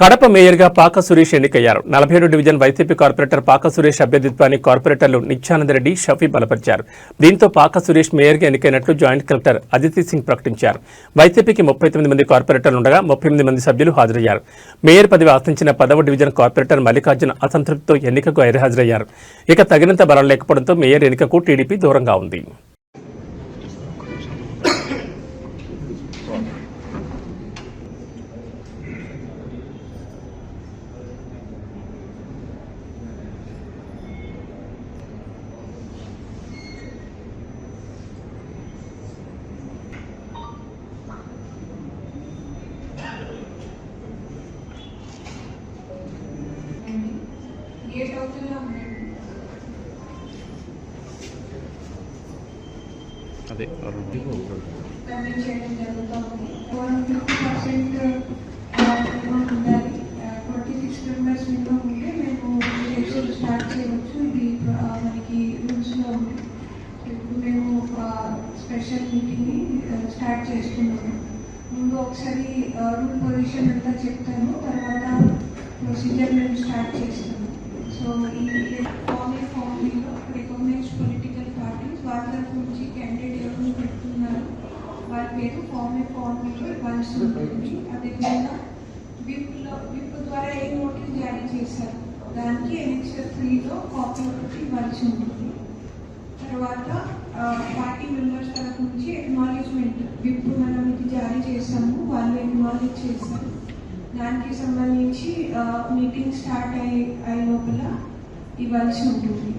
కడప మేయర్గా పాక సురేష్ ఎన్నికయ్యారు. నలభై ఏడు డివిజన్ వైసీపీ కార్పొరేటర్ పాక సురేష్ అభ్యర్థిత్వాన్ని కార్పొరేటర్లు నిత్యానందరెడ్డి షఫీ బలపరిచారు దీంతో పాక సురేష్ మేయర్గా ఎన్నికైనట్లు జాయింట్ కలెక్టర్ అదితి సింగ్ ప్రకటించారు. వైసీపీకి ముప్పై తొమ్మిది మంది కార్పొరేటర్లు ఉండగా ముప్పై ఎనిమిది మంది సభ్యులు హాజరయ్యారు. మేయర్ పదవి ఆశించిన పదవ డివిజన్ కార్పొరేటర్ మల్లికార్జున అసంతృప్తితో ఎన్నికకు గైర్హాజరయ్యారు. ఇక తగినంత బలం లేకపోవడంతో మేయర్ ఎన్నికకు టీడీపీ దూరంగా ఉంది. గేట్ అవుతూనే ఉండండి అదే కన్వెన్స్ చేయడం జరుగుతుంది వన్ ఫిఫ్టీ పర్సెంట్ అమౌంట్ ఉండాలి ట్వంటీ సిక్స్ మెంబర్స్ మినిమం ఉంటే మేము ఎలక్షన్ స్టార్ట్ చేయవచ్చు ఇది ఆ, మనకి రూల్స్లో ఉంది ఇప్పుడు మేము స్పెషల్ మీటింగ్ని స్టార్ట్ చేస్తున్నాము ముందు ఒకసారి రూల్ పొజిషన్ అంతా చెప్తాను తర్వాత ప్రొసీజర్ మేము స్టార్ట్ చేస్తాము సో ఈ ఫామ్ ఏ ఫామ్లో రికగ్నైజ్ పొలిటికల్ పార్టీస్ వాళ్ళ తరఫు నుంచి క్యాండిడేట్ ఎవరు పెడుతున్నారు? వారి పేరు ఫామ్ ఏ వన్స్ ఉంటుంది అదేవిధంగా విప్లో విప్ ద్వారా ఏ నోటీస్ జారీ చేశారు? దానికి ఎలక్షన్ త్రీలో కాపీ ఒకటి ఇవ్వాల్సి ఉంటుంది తర్వాత పార్టీ మెంబర్స్ తరఫు నుంచి ఎక్నాలెడ్జ్మెంట్ విప్ మనం ఇది జారీ చేశాము. వాళ్ళు ఎక్నాలెడ్జ్ చేశారు. దానికి సంబంధించి మీటింగ్ స్టార్ట్ అయ్యే అయ్యే లోపల ఇవ్వాల్సి ఉంటుంది.